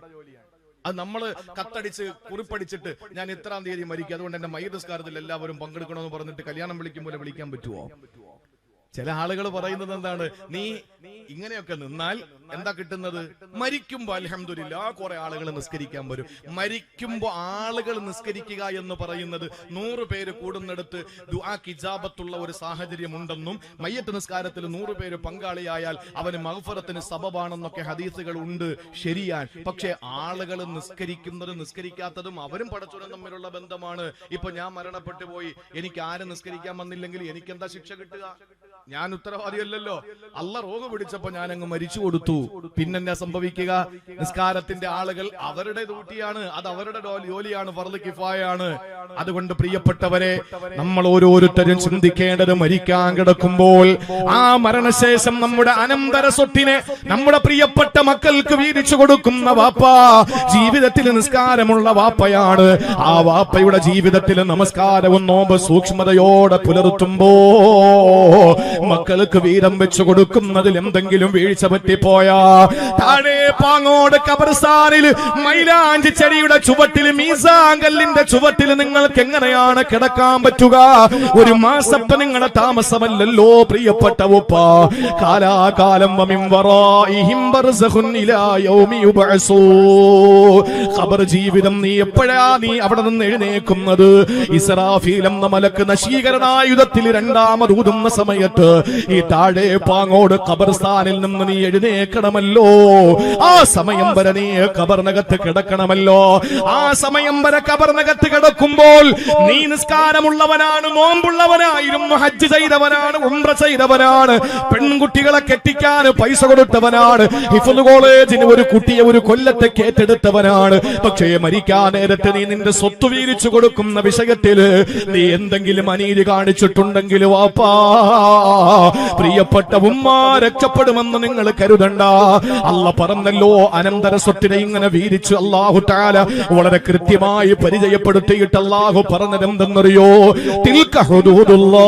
അത് നമ്മൾ കത്തടിച്ച് കുറിപ്പടിച്ചിട്ട് ഞാൻ ഇത്രാം തീയതി മരിക്കും. അതുകൊണ്ട് എന്റെ മൈ നിസ്കാരത്തിൽ എല്ലാവരും പങ്കെടുക്കണമെന്ന് പറഞ്ഞിട്ട് കല്യാണം വിളിക്കും പോലെ വിളിക്കാൻ പറ്റുമോ ചില ആളുകൾ പറയുന്നത് എന്താണ്? നീ ഇങ്ങനെയൊക്കെ നിന്നാൽ എന്താ കിട്ടുന്നത്? മരിക്കുമ്പോ അലഹമില്ല കുറെ ആളുകൾ നിസ്കരിക്കാൻ വരും. മരിക്കുമ്പോ ആളുകൾ നിസ്കരിക്കുക എന്ന് പറയുന്നത് നൂറ് പേര് കൂടുന്നിടത്ത് ദുആ കിജാബത്തുള്ള ഒരു സാഹചര്യം ഉണ്ടെന്നും മയ്യത്ത് നിസ്കാരത്തിൽ നൂറ് പേര് പങ്കാളിയായാൽ അവന് മഹഫറത്തിന് സബബാണെന്നൊക്കെ ഹദീസുകൾ ഉണ്ട്. ശരിയാൻ. പക്ഷെ ആളുകൾ നിസ്കരിക്കുന്നതും നിസ്കരിക്കാത്തതും അവരും പടച്ചുരം തമ്മിലുള്ള ബന്ധമാണ്. ഇപ്പൊ ഞാൻ മരണപ്പെട്ടു പോയി എനിക്ക് ആരും നിസ്കരിക്കാൻ വന്നില്ലെങ്കിൽ എനിക്ക് എന്താ ശിക്ഷ കിട്ടുക? ഞാൻ ഉത്തരവാദിയല്ലല്ലോ. അല്ല റോഗ് പിടിച്ചപ്പോ ഞാൻ അങ്ങ് മരിച്ചു കൊടുത്തു. പിന്നെന്നെ സംഭവിക്കുക? നിസ്കാരത്തിന്റെ ആളുകൾ അവരുടെ ഡ്യൂട്ടിയാണ്. അത് അവരുടെ ജോലിയാണ് ഫർദ് കിഫായാണ്. അതുകൊണ്ട് പ്രിയപ്പെട്ടവരെ നമ്മൾ ഓരോരുത്തരും ചിന്തിക്കേണ്ടത് മരിക്കാൻ കിടക്കുമ്പോൾ ആ മരണശേഷം നമ്മുടെ അനന്തര സ്വത്തിനെ നമ്മുടെ പ്രിയപ്പെട്ട മക്കൾക്ക് വീതിച്ചു കൊടുക്കുന്ന വാപ്പ. ജീവിതത്തിൽ നിസ്കാരമുള്ള വാപ്പയാണ്. ആ വാപ്പയുടെ ജീവിതത്തിൽ നമസ്കാരവും നോമ്പ് സൂക്ഷ്മതയോടെ പുലർത്തുമ്പോ മക്കൾക്ക് വീരം വെച്ചു കൊടുക്കുന്നതിൽ എന്തെങ്കിലും വീഴ്ച പറ്റിപ്പോയാ താഴെ പാങ്ങോട് കബർസ്ഥാനിൽ മൈലാഞ്ചി ചെടിയുടെ ചുവട്ടിൽ മീസാങ്കല്ലിന്റെ ചുവട്ടിൽ നിങ്ങൾക്ക് എങ്ങനെയാണ് കിടക്കാൻ പറ്റുക ഒരു മാസപ്പ നിങ്ങളുടെ താമസമല്ലല്ലോ പ്രിയപ്പെട്ട ഉപ്പ കാലാകാലം ഖബർ ജീവിതം നീ എപ്പോഴാ നീ അവിടെ നിന്ന് എഴുന്നേക്കുന്നത് ഇസ്രാഫീൽ എന്ന മലക്ക് നശീകരണായുധത്തിൽ രണ്ടാമത് ഊതുന്ന ഈ താഴെ പാങ്ങോട് ഖബർസ്ഥാനിൽ നിന്ന് നീ എഴുന്നേക്കണമല്ലോ. ആ സമയം വരെ നീ ഖബറിനകത്ത് കിടക്കണമല്ലോ. ആ സമയം വരെ ഖബറിനകത്ത് കിടക്കുമ്പോൾ നീ നിസ്കാരമുള്ളവനാണ് നോമ്പുള്ളവനായിരുന്നു ഹജ്ജ് ചെയ്തവനാണ് ഉംറ ചെയ്തവനാണ് പെൺകുട്ടികളെ കെട്ടിക്കാൻ പൈസ കൊടുത്തവനാണ് ഹിഫുൽ കോളേജിന് ഒരു കുട്ടിയെ ഒരു കൊല്ലത്തെ കേറ്റെടുത്തവനാണ് പക്ഷേ മരിക്കാൻ നേരത്തെ നീ നിന്റെ സ്വത്ത് വീരിച്ചു കൊടുക്കുന്ന വിഷയത്തിൽ നീ എന്തെങ്കിലും അനീതി കാണിച്ചിട്ടുണ്ടെങ്കിൽ വാപ്പാ പ്രിയപ്പെട്ട ഉമ്മ രക്ഷപ്പെടുമെന്ന് നിങ്ങൾ കരുതണ്ട. അല്ല പറഞ്ഞല്ലോ അനന്തര സ്വത്തിനെ ഇങ്ങനെ വീരിച്ചു അള്ളാഹു താല വളരെ കൃത്യമായി പരിചയപ്പെടുത്തിയിട്ട് അള്ളാഹു പറഞ്ഞതെന്തെന്നറിയോ? തിൽക്ക ഹുദൂദുല്ലാ.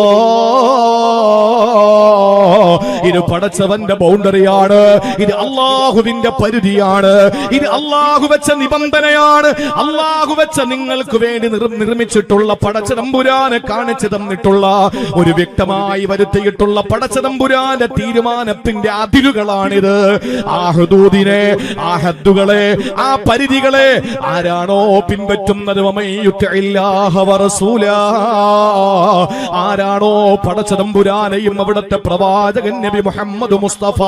ഇത് പടച്ചവന്റെ ബൗണ്ടറിയാണ്. ഇത് അള്ളാഹുവിന്റെ പരിധിയാണ്. ഇത് അള്ളാഹു വെച്ച നിബന്ധനയാണ്. അള്ളാഹു വെച്ച നിങ്ങൾക്ക് വേണ്ടി നിർ- നിർമ്മിച്ചിട്ടുള്ള പടച്ചതമ്പുരാനെ കാണിച്ചു തന്നിട്ടുള്ള ഒരു വ്യക്തമായി വരുത്തിയിട്ടുള്ള പടച്ചതമ്പുരാന്റെ തീരുമാനത്തിന്റെ അതിരുകളാണിത്. ആ ഹദൂദിനെ ആ ഹദ്ദുകളെ ആ പരിധികളെ ആരാണോ പിൻപറ്റുന്നത്. ആരാണോ പടച്ചതമ്പുരാനെയും അവിടുത്തെ പ്രവാചകൻ നബി മുഹമ്മദ് മുസ്തഫ.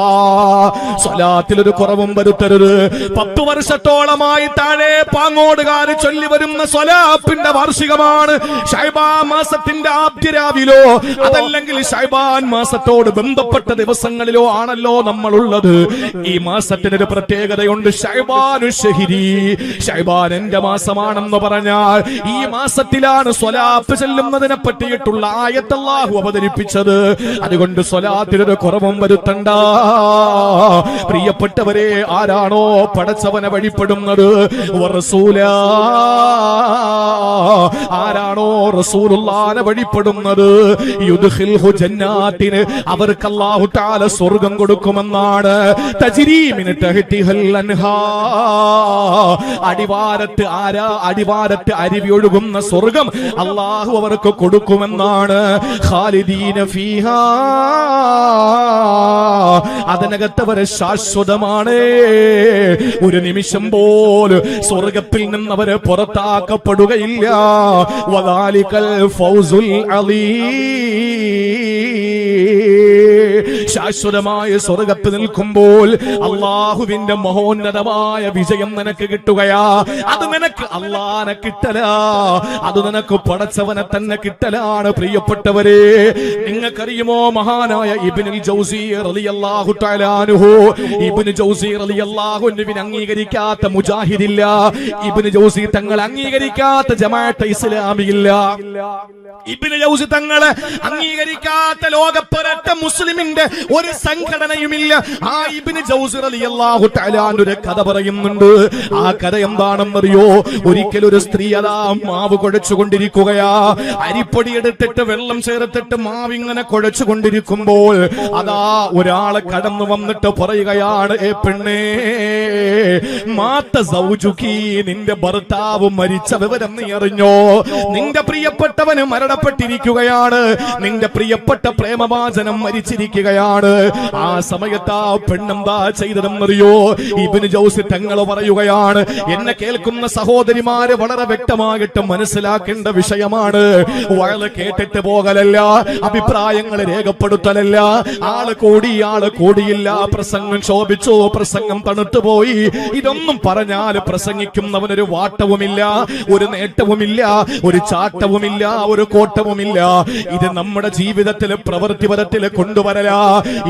സ്വലാത്തിൽ ഒരു കുറവും വരുത്തരുത്. പത്ത് വർഷത്തോളമായി താഴെ പാങ്ങോടുകാർ ചൊല്ലി വരുന്ന സ്വലാപ്പിന്റെ വാർഷികമാണ് ഷൈബാ മാസത്തിന്റെ ആദ്യ രാവിലോ അതല്ലെങ്കിൽ ഷൈബാൻ മാസത്തോട് ബന്ധപ്പെട്ട ദിവസങ്ങളിലോ ആണല്ലോ നമ്മളുള്ളത്. ഈ മാസത്തിനൊരു പ്രത്യേകതയുണ്ട് ഷൈബാനു ഷഹിരി. ഷൈബാൻ എന്റെ മാസമാണെന്ന് പറഞ്ഞാൽ ഈ മാസത്തിലാണ് സ്വലാപ്പ് ചെല്ലുന്നതിനെ പറ്റിയിട്ടുള്ള ആയത്തല്ലാഹു അവതരിപ്പിച്ചത്. അതുകൊണ്ട് സ്വലാത്തിനൊരു കുറവും വരുത്തണ്ട. പ്രിയപ്പെട്ടവരെ ആരാണോ പടച്ചവനെ വഴിപ്പെടുന്നത്. ആരാണോ റസൂലുള്ളാനെ വഴിപ്പെടുന്നത്? ജന്നാത്തിന് അവർക്ക് അല്ലാഹു തആല സ്വർഗം കൊടുക്കുമെന്നാണ്. തജ്രീമിന് തഹ്തിഹൽ അൻഹാ. അടിവാരത്ത് ആരാ അടിവാരത്ത് അരുവി ഒഴുകുന്ന സ്വർഗം അല്ലാഹു അവർക്ക് കൊടുക്കുമെന്നാണ്. ഖാലിദീന ഫീഹാ. അതിനകത്ത് അവരെ ശാശ്വതമാണ്. ഒരു നിമിഷം പോലും സ്വർഗത്തിൽ നിന്ന് അവർ പുറത്താക്കപ്പെടുകയില്ല. വദാലിക്കൽ ഫൗസുൽ അലീം. ശാശ്വതമായ സ്വർഗത്ത് നിൽക്കുമ്പോൾ അള്ളാഹുവിന്റെ മഹോന്നതമായ വിജയം നിനക്ക് കിട്ടുകയാ. അത് നിനക്ക് അള്ളാനെ കിട്ടല. അത് നിനക്ക് പടച്ചവനെ തന്നെ കിട്ടലാണ് പ്രിയപ്പെട്ടവരെ. നിങ്ങൾക്കറിയുമോ മഹാനായ ഇബിനിൽ ജൗസി റളിയല്ലാഹു തആല അൻഹു? ഇബ്നു ജൗസി റളിയല്ലാഹു അൻഹുവിനെ അംഗീകരിക്കാത്ത മുജാഹിദില്ല. ഇബിന് ജൗസി തങ്ങൾ അംഗീകരിക്കാത്ത ജമാഅത്ത് ഇസ്ലാമിയില്ല. ഇബിന് ജൗസി തങ്ങളെ അംഗീകരിക്കാത്ത ലോകപ്പരട്ട മുസ്ലിമിന്റെ ഒരു സംഘടനയുമില്ല. ആ ഇബിന് ജൗസി റളിയല്ലാഹു തആല ഒരു കഥ പറയുന്നുണ്ട്. ആ കഥ എന്താണെന്നറിയോ? ഒരിക്കൽ ഒരു സ്ത്രീ അതാ മാവ് കുഴച്ചുകൊണ്ടിരിക്കുകയാ. അരിപ്പൊടി എടുത്തിട്ട് വെള്ളം ചേർത്തിട്ട് മാവ് ഇങ്ങനെ കുഴച്ചുകൊണ്ടിരിക്കുമ്പോൾ അതാ ഒരാൾ കടന്നു വന്നിട്ട് പറയുകയാണ് ഏ പെണ്ണേ മാത്ത സൗജുക്കി നിന്റെ ഭർത്താവ് മരിച്ച വിവരം നീ അറിഞ്ഞോ? നിന്റെ പ്രിയപ്പെട്ടവന് മരണപ്പെട്ടിരിക്കുകയാണ്. നിന്റെ പ്രിയപ്പെട്ട പ്രേമവാചനം മരിച്ചിരിക്കുകയാണ്. ആ സമയത്ത് ആ പെണ്ണെന്താ ചെയ്തതെന്നറിയോ ഇബിന് ജോസി തങ്ങൾ പറയുകയാണ് എന്നെ കേൾക്കുന്ന സഹോദരിമാര് വളരെ വ്യക്തമായിട്ട് മനസ്സിലാക്കേണ്ട വിഷയമാണ്. വളരെ കേട്ടിട്ട് പോകലല്ല അഭിപ്രായങ്ങൾ രേഖപ്പെടുത്തലല്ല. ആൾ കൂടി ആൾ കൂടിയില്ല. പ്രസംഗം ശോഭിച്ചു പ്രസംഗം തണുത്തുപോയി. ഇതൊന്നും പറഞ്ഞാൽ പ്രസംഗിക്കുന്നവനൊരു വാട്ടവുമില്ല ഒരു നേട്ടവുമില്ല ഒരു ചാട്ടവുമില്ല ഒരു കോട്ടവുമില്ല. ഇത് നമ്മുടെ ജീവിതത്തിലെ പ്രവൃത്തിപരത്തിൽ കൊണ്ടുവരല.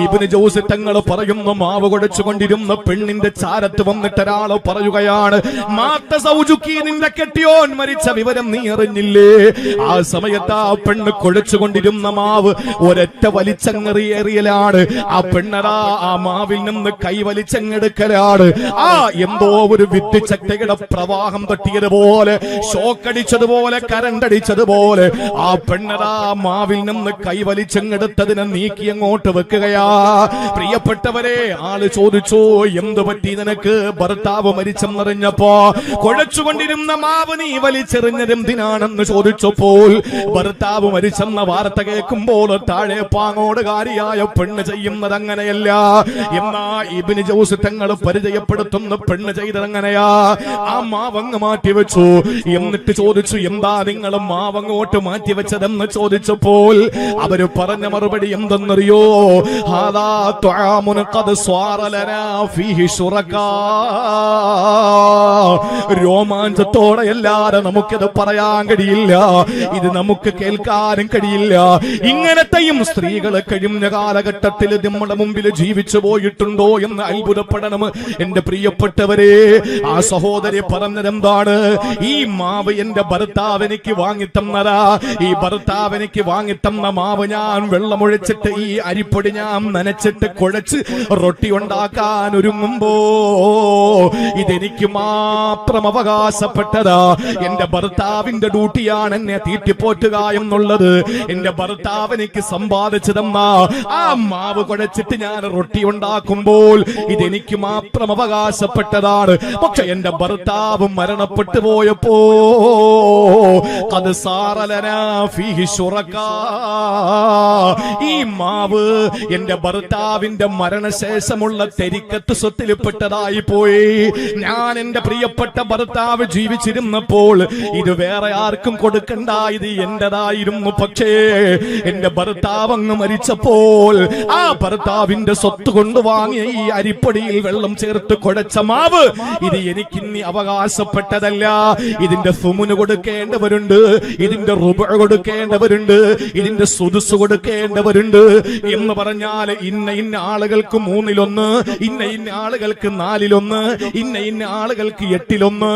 ഇബിന് ജോസ് തങ്ങൾ പറയുന്നു മാവ് കൊടച്ചുകൊണ്ടിരുന്ന പെണ്ണിന്റെ ചാരത്ത് വന്നിട്ട് ഒരാൾ പറയുകയാണ് മാത്ത സൗജുക്കി നിന്റെ കെട്ടിയോൻ മരിച്ച വിവരം നീ അറിഞ്ഞില്ലേ? ആ സമയത്ത് ആ പെണ്ണ് കുഴച്ചുകൊണ്ടിരുന്ന മാവ് ഒരൊറ്റ വലിച്ചങ്ങറിയേറിയലാണ് ആ പെണ്ണടാ ആ മാവിൽ നിന്ന് കൈ വലിച്ചങ്ങെടുക്കലാണ്. ആ എന്തോ ഒരു വിദ്യുച്ഛക്തിയുടെ പ്രവാഹം തട്ടിയതുപോലെ ഷോക്കടിച്ചതുപോലെ കരണ്ടടിച്ചതുപോലെ ആ പെണ്ണടാ മാവിൽ നിന്ന് കൈ വലിച്ചങ്ങെടുത്തതിനെ നീക്കി അങ്ങോട്ട് വെക്കുകയാ. പ്രിയപ്പെട്ടവരെ ആൾ ചോദിച്ചു എന്തു പറ്റി നിനക്ക്? ഭർത്താവ് മരിച്ചെന്നറിഞ്ഞപ്പോ കുഴച്ചുകൊണ്ടിരുന്ന മാവ് നീ വലിച്ചെറിഞ്ഞതെന്തിനാണെന്ന് ചോദിച്ചപ്പോൾ ഭർത്താവ് മരിച്ചെന്ന വാർത്ത കേൾക്കുമ്പോൾ താഴെ പാങ്ങോടുകാരിയായ പെണ്ണ് ചെയ്യുന്നത് അങ്ങനെയല്ല എന്നാ ഇബിന് ജോസ് തങ്ങൾ പരിചയപ്പെടുത്തുന്ന പെണ്ണ് ചെയ്തത് അങ്ങനെയാ ആ മാവങ്ങ് മാറ്റി വെച്ചു എന്നിട്ട് ചോദിച്ചു എന്താ നിങ്ങൾ മാവങ്ങോട്ട് മാറ്റി വെച്ചതെന്ന് ചോദിച്ചപ്പോൾ അവർ പറഞ്ഞ മറുപടി എന്തെന്നറിയോ? രോമാഞ്ചത്തോടെ എല്ലാരും നമുക്കത് പറയാൻ കഴിയില്ല. ഇത് നമുക്ക് കേൾക്കാനും കഴിയില്ല. ഇങ്ങനത്തെയും സ്ത്രീകൾ കഴിഞ്ഞ കാലഘട്ടത്തിൽ നമ്മുടെ മുമ്പിൽ ജീവിച്ചു പോയിട്ടുണ്ടോ എന്ന് അത്ഭുതപ്പെടണം. എന്റെ പ്രിയപ്പെട്ടവരെ ആ സഹോദരി പറഞ്ഞതെന്താണ്? ഈ മാവ് എന്റെ ഭർത്താവ് എനിക്ക് വാങ്ങിത്തന്നതാ. ഈ ഭർത്താവ് എനിക്ക് വാങ്ങിത്തന്ന മാവ് ഞാൻ വെള്ളമൊഴിച്ചിട്ട് ഈ അരിപ്പൊടി ഞാൻ നനച്ചിട്ട് കുഴച്ച് റൊട്ടി ഉണ്ടാക്കാൻ ഒരുങ്ങുമ്പോ ഇതെനിക്ക് മാത്രം അവകാശപ്പെട്ടതാ. എന്റെ ഭർത്താവിന്റെ ഡ്യൂട്ടിയാണ് എന്നെ തീറ്റിപ്പോറ്റുക എന്നുള്ളത്. എന്റെ ഭർത്താവ് എനിക്ക് സമ്പാദിച്ചു തന്ന ആ മാവ് കുഴച്ചിട്ട് ഞാൻ റൊട്ടി ഉണ്ടാക്കുമ്പോൾ ഇതെനിക്ക് മാത്രം അവകാശപ്പെട്ടതാണ്. പക്ഷെ എന്റെ ഭർത്താവ് മരണപ്പെട്ടു പോയപ്പോ അത് സാറലനാ. ഈ മാവ്. എന്റെ ഭർത്താവിന്റെ മരണശേഷമുള്ള തെരിക്കത്ത് സ്വത്തിൽപ്പെട്ടതായി പോയി. ഞാൻ എന്റെ പ്രിയപ്പെട്ട ഭർത്താവ് ജീവിച്ചിരുന്നപ്പോൾ ഇത് വേറെ ആർക്കും കൊടുക്കണ്ട ഇത് എന്റേതായിരുന്നു. പക്ഷേ എന്റെ ഭർത്താവ് അങ്ങ് മരിച്ചപ്പോൾ ആ ഭർത്താവിന്റെ സ്വത്ത് കൊണ്ട് വാങ്ങിയ ഈ അരിപ്പൊടിയിൽ വെള്ളം ചേർത്ത് കുഴച്ച മാവ് ഇത് എനിക്കിന്നി അവകാശപ്പെട്ടതല്ല. ഇതിന്റെ സുമുന് കൊടുക്കേണ്ടവരുണ്ട് ഇതിന്റെ റുബ കൊടുക്കേണ്ടവരുണ്ട് ഇതിന്റെ സുതുസ് കൊടുക്കേണ്ടവരുണ്ട്. എന്ന് പറഞ്ഞാൽ ഇന്ന ഇന്ന ആളുകൾക്ക് മൂന്നിലൊന്ന് ഇന്ന ഇന്ന ആളുകൾക്ക് നാലിലൊന്ന് ഇന്ന ഇന്ന ആളുകൾക്ക് എട്ടിലൊന്ന്.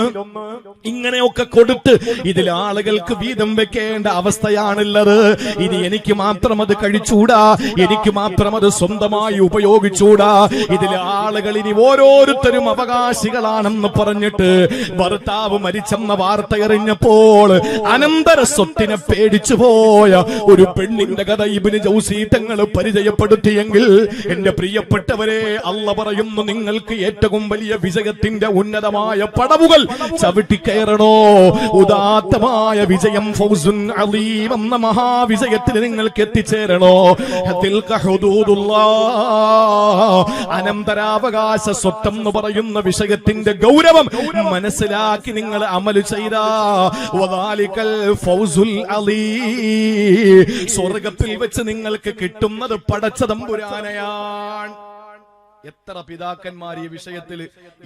ഇങ്ങനെയൊക്കെ കൊടുത്ത് ഇതിൽ ആളുകൾക്ക് വീതം വെക്കേണ്ട അവസ്ഥയാണുള്ളത്. ഇത് എനിക്ക് മാത്രം അത് കഴിച്ചൂടാ എനിക്ക് മാത്രം അത് സ്വന്തമായി ഉപയോഗിച്ചൂടാ. ഇതിൽ ആളുകൾ ഇനി ഓരോരുത്തരും അവകാശികളാണെന്ന് പറഞ്ഞിട്ട് ഭർത്താവ് മരിച്ചെന്ന വാർത്ത എറിഞ്ഞപ്പോൾ അനന്തര സ്വത്തിനെ പേടിച്ചു പോയ ഒരു പെണ്ണിന്റെ കഥ ഇബിന് ജൗസീത്തങ്ങൾ പരിചയപ്പെടുത്തിയെങ്കിൽ എന്റെ പ്രിയപ്പെട്ടവരെ അല്ല പറയുന്നു നിങ്ങൾക്ക് ഏറ്റവും വലിയ വിജയത്തിന്റെ ഉന്നതമായ പടവുകൾ. ചവിട്ടിക്കയറണോ ഉദാത്തമായ വിജയം ഫൗസുൻ അലീം എന്ന മഹാവിജയത്തിൽ നിങ്ങൾക്ക് എത്തിച്ചേരണോ. അനന്തരാവകാശ സ്വത്തം എന്ന് പറയുന്ന വിഷയത്തിന്റെ ഗൗരവം മനസ്സിലാക്കി നിങ്ങൾ അമൽ ചെയ്ത. സ്വർഗത്തിൽ വെച്ച് നിങ്ങൾക്ക് കിട്ടുന്നത് പടച്ചതമ്പുരാനയാണ് എത്ര പിതാക്കന്മാർ ഈ വിഷയത്തിൽ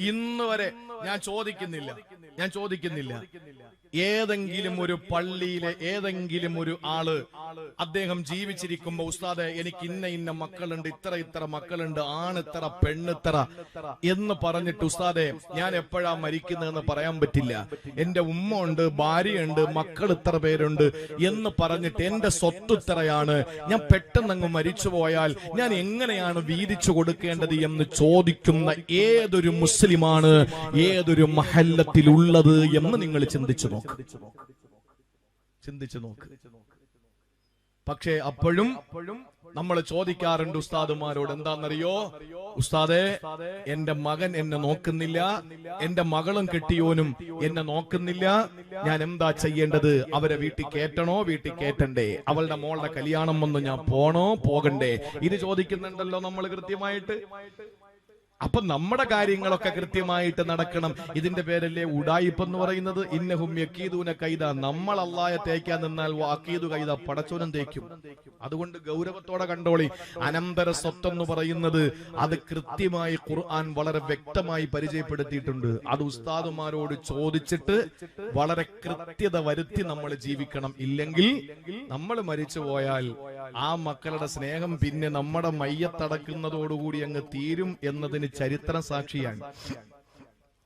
ഇന്ന് വരെ ഞാൻ ചോദിക്കുന്നില്ല. ഞാൻ ചോദിക്കുന്നില്ല. ഏതെങ്കിലും ഒരു പള്ളിയിലെ ഏതെങ്കിലും ഒരു ആൾ അദ്ദേഹം ജീവിച്ചിരിക്കുമ്പോ ഉസ്താദെ എനിക്ക് ഇന്ന ഇന്ന മക്കളുണ്ട് ഇത്ര ഇത്ര മക്കളുണ്ട് ആണിത്ര ഇത്ര പെണ്ണ് ഇത്ര എന്ന് പറഞ്ഞിട്ട് ഉസ്താദെ ഞാൻ എപ്പോഴാ മരിക്കുന്നതെന്ന് പറയാൻ പറ്റില്ല. എന്റെ ഉമ്മ ഉണ്ട് ഭാര്യയുണ്ട് മക്കൾ ഇത്ര പേരുണ്ട് എന്ന് പറഞ്ഞിട്ട് എന്റെ സ്വത്ത് ഇത്രയാണ്. ഞാൻ പെട്ടെന്ന് അങ്ങ് മരിച്ചു പോയാൽ ഞാൻ എങ്ങനെയാണ് വീതിച്ചു കൊടുക്കേണ്ടത് എന്ന് ചോദിക്കുന്ന ഏതൊരു മുസ്ലിമാണ് ഏതൊരു മഹല്ലത്തിലുള്ളത് എന്ന് നിങ്ങൾ ചിന്തിച്ചു നോക്ക്. ചിന്തിച്ചു നോക്ക്. പക്ഷേ അപ്പോഴും നമ്മൾ ചോദിക്കാറുണ്ട് ഉസ്താദുമാരോട് എന്താണെന്നറിയോ ഉസ്താദെ എന്റെ മകൻ എന്നെ നോക്കുന്നില്ല എന്റെ മകളും കെട്ടിയോനും എന്നെ നോക്കുന്നില്ല. ഞാൻ എന്താ ചെയ്യേണ്ടത്? അവരെ വീട്ടിൽ കേറ്റണോ വീട്ടിൽ കേറ്റണ്ടേ അവളുടെ മോളുടെ കല്യാണം വന്ന് ഞാൻ പോണോ? പോകണ്ടേ? ഇത് ചോദിക്കുന്നുണ്ടല്ലോ നമ്മൾ കൃത്യമായിട്ട്. അപ്പൊ നമ്മുടെ കാര്യങ്ങളൊക്കെ കൃത്യമായിട്ട് നടക്കണം. ഇതിന്റെ പേരല്ലേ ഉടായിപ്പ് എന്ന് പറയുന്നത്? ഇന്നഹും യക്കീദൂന കൈത നമ്മൾ അള്ളായ തേക്കാൻ നിന്നാൽ വാക്കീതു കൈത പടച്ചോനം തേക്കും. അതുകൊണ്ട് ഗൗരവത്തോടെ കണ്ടോളി. അനന്തര സ്വത്തെന്ന് പറയുന്നത് അത് കൃത്യമായി ഖുർആൻ വളരെ വ്യക്തമായി പരിചയപ്പെടുത്തിയിട്ടുണ്ട്. അത് ഉസ്താദുമാരോട് ചോദിച്ചിട്ട് വളരെ കൃത്യത വരുത്തി നമ്മൾ ജീവിക്കണം. ഇല്ലെങ്കിൽ നമ്മൾ മരിച്ചു പോയാൽ ആ മക്കളുടെ സ്നേഹം പിന്നെ നമ്മുടെ മയ്യത്തടക്കുന്നതോടുകൂടി അങ്ങ് തീരും എന്നതിന് ചരിത്രം സാക്ഷിയാണ്.